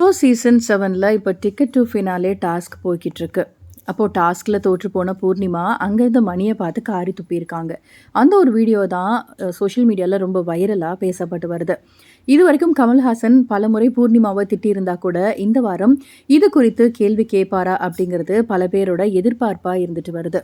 இப்போ சீசன் செவனில் இப்போ டிக்கெட் டு ஃபினாலே டாஸ்க் போய்கிட்டு இருக்கு அப்போது டாஸ்கில் தோற்று போன பூர்ணிமா அங்கேருந்து மணியை பார்த்து காரி துப்பியிருக்காங்க. அந்த ஒரு வீடியோ தான் சோஷியல் மீடியாவில் ரொம்ப வைரலாக பேசப்பட்டு வருது. இது வரைக்கும் கமல்ஹாசன் பலமுறை பூர்ணிமாவை திட்டியிருந்தா கூட இந்த வாரம் இது குறித்து கேள்வி கேட்பாரா அப்படிங்கிறது பல பேரோட எதிர்பார்ப்பாக இருந்துட்டு வருது.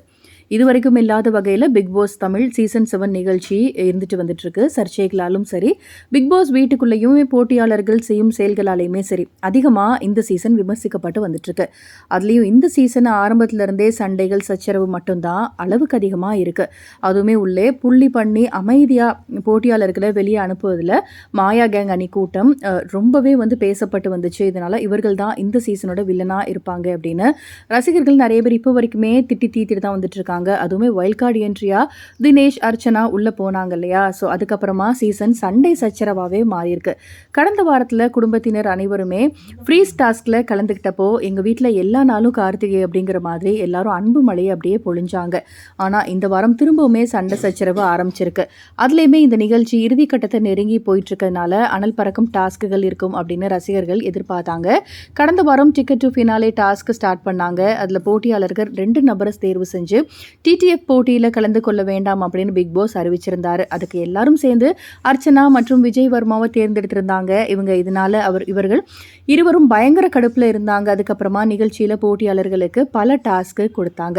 இது வரைக்கும் இல்லாத வகையில் Bigg Boss Tamil season seven நிகழ்ச்சி இருந்துட்டு வந்துட்டுருக்கு. சர்ச்சைகளாலும் சரி பிக் பாஸ் வீட்டுக்குள்ளேயுமே போட்டியாளர்கள் செய்யும் செயல்களாலையுமே சரி அதிகமாக இந்த சீசன் விமர்சிக்கப்பட்டு வந்துட்டுருக்கு. அதுலேயும் இந்த சீசனை ஆரம்ப இருந்தே சண்டைகள் சச்சரவு மட்டும்தான் அளவுக்கு அதிகமாக இருக்குது அதுவுமே உள்ளே புள்ளி பண்ணி அமைதியாக போட்டியாளர்களை வெளியே அனுப்புவதில் மாயா கேங் அணி கூட்டம் ரொம்பவே வந்து பேசப்பட்டு வந்துச்சு. இதனால் இவர்கள் தான் இந்த சீசனோட வில்லனாக இருப்பாங்க அப்படின்னு ரசிகர்கள் நிறைய பேர் இப்போ வரைக்குமே திட்டி தீத்திட்டு தான் வந்துட்டு இருக்காங்க. அதுவுமே வைல்ட் கார்டு என்ட்ரியா தினேஷ் அர்ச்சனா உள்ளே போனாங்க இல்லையா? ஸோ அதுக்கப்புறமா சீசன் சண்டே சச்சரவாகவே மாறியிருக்கு. கடந்த வாரத்தில் குடும்பத்தினர் அனைவருமே ஃப்ரீஸ் டாஸ்கில் கலந்துக்கிட்டப்போ எங்கள் வீட்டில் எல்லா நாளும் கார்த்திகை அப்படிங்கிற மாதிரி எல்லாரும் அன்பு மழையை அப்படியே பொழிஞ்சாங்க. ஆனால் இந்த வாரம் திரும்பவுமே சண்டை சச்சரவு ஆரம்பிச்சிருக்கு. அதுலேயுமே இந்த நிகழ்ச்சி இறுதி கட்டத்தை நெருங்கி போயிட்டு இருக்கனால அனல் பறக்கும் டாஸ்க்குகள் இருக்கும் அப்படின்னு ரசிகர்கள் எதிர்பார்த்தாங்க. கடந்த வாரம் ticket to finale task start பண்ணாங்க. அதில் போட்டியாளர்கள் ரெண்டு நபரை தேர்வு செஞ்சு டிடிஎஃப் போட்டியில் கலந்து கொள்ள வேண்டாம் அப்படின்னு பிக் பாஸ் அறிவிச்சிருந்தாரு. அதுக்கு எல்லாரும் சேர்ந்து அர்ச்சனா மற்றும் விஜய் வர்மாவை தேர்ந்தெடுத்திருந்தாங்க. இவங்க இதனால அவர் இவர்கள் இருவரும் பயங்கர கடுப்பில் இருந்தாங்க. அதுக்கப்புறமா நிகழ்ச்சியில் போட்டியாளர்களுக்கு பல டாஸ்க்கு கொடுத்தாங்க.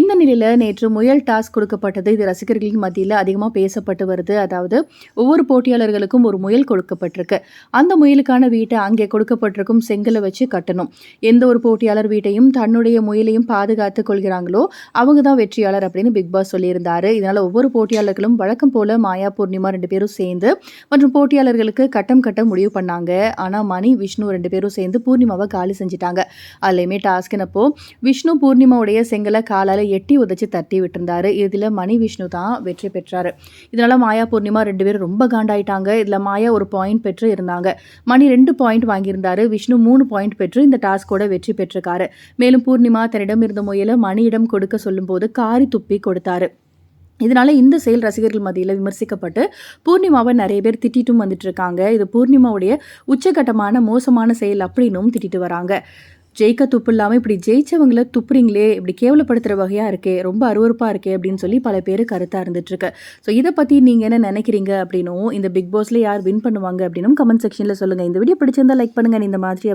இந்த நிலையில் நேற்று முயல் டாஸ்க் கொடுக்கப்பட்டது. இது ரசிகர்களின் மத்தியில் அதிகமாக பேசப்பட்டு வருது. அதாவது ஒவ்வொரு போட்டியாளர்களுக்கும் ஒரு முயல் கொடுக்கப்பட்டிருக்கு. அந்த முயலுக்கான வீட்டை அங்கே கொடுக்கப்பட்டிருக்கும் செங்கலை வச்சு கட்டணும். எந்த ஒரு போட்டியாளர் வீட்டையும் தன்னுடைய முயலையும் பாதுகாத்து கொள்கிறாங்களோ அவங்க தான் வெற்றியாளர் அப்படின்னு பிக் பாஸ் சொல்லியிருந்தாரு. இதனால் ஒவ்வொரு போட்டியாளர்களும் வழக்கம் போல மாயா பூர்ணிமா ரெண்டு பேரும் சேர்ந்து மற்றும் போட்டியாளர்களுக்கு கட்டம் கட்ட முடிவு பண்ணாங்க. ஆனால் மணி விஷ்ணு ரெண்டு பேரும் சேர்ந்து பூர்ணிமாவை காலி செஞ்சிட்டாங்க. அதுலேயுமே விஷ்ணு விஷ்ணு பூர்ணிமாவுடைய செங்கலை காலால் எட்டி உதச்சி தட்டி விட்டுருந்தாரு. இதில் மணி விஷ்ணு தான் வெற்றி பெற்றார். இதனால் மாயா பூர்ணிமா ரெண்டு பேரும் ரொம்ப காண்டாயிட்டாங்க. இதில் மாயா ஒரு பாயிண்ட் பெற்று இருந்தாங்க. மணி ரெண்டு பாயிண்ட் வாங்கியிருந்தாரு. விஷ்ணு மூணு பாயிண்ட் பெற்று இந்த டாஸ்கோட வெற்றி பெற்றிருக்காரு. மேலும் பூர்ணிமா தன்னிடம் இருந்த முயலை மணியிடம் கொடுக்க சொல்லும்போது காரி துப்பி கொடுத்தாரு. இதனால இந்த செயல் ரசிகர்கள் மத்தியில் விமர்சிக்கப்பட்டு பூர்ணிமாவை நிறைய பேர் திட்டிட்டும் வந்துட்டு இருக்காங்க. இது பூர்ணிமாவுடைய உச்சகட்டமான மோசமான செயல் அப்படின்னும் திட்டிட்டு வராங்க. ஜெயிக்க துப்பு இல்லாமல் இப்படி ஜெயிச்சவங்கள துப்புறீங்களே இப்படி கேவலப்படுத்துகிற வகையாக இருக்கே ரொம்ப அருவறுப்பாக இருக்கே அப்படின்னு சொல்லி பல பேர் கருத்தாக இருந்துட்டுருக்கு. ஸோ இதை பற்றி நீங்கள் என்ன நினைக்கிறீங்க அப்படின்னும் இந்த பிக் பாஸில் யார் வின் பண்ணுவாங்க அப்படின்னும் கமெண்ட் செக்ஷனில் சொல்லுங்கள் இந்த வீடியோ பிடிச்சிருந்தா லைக் பண்ணுங்கள் இந்த மாதிரி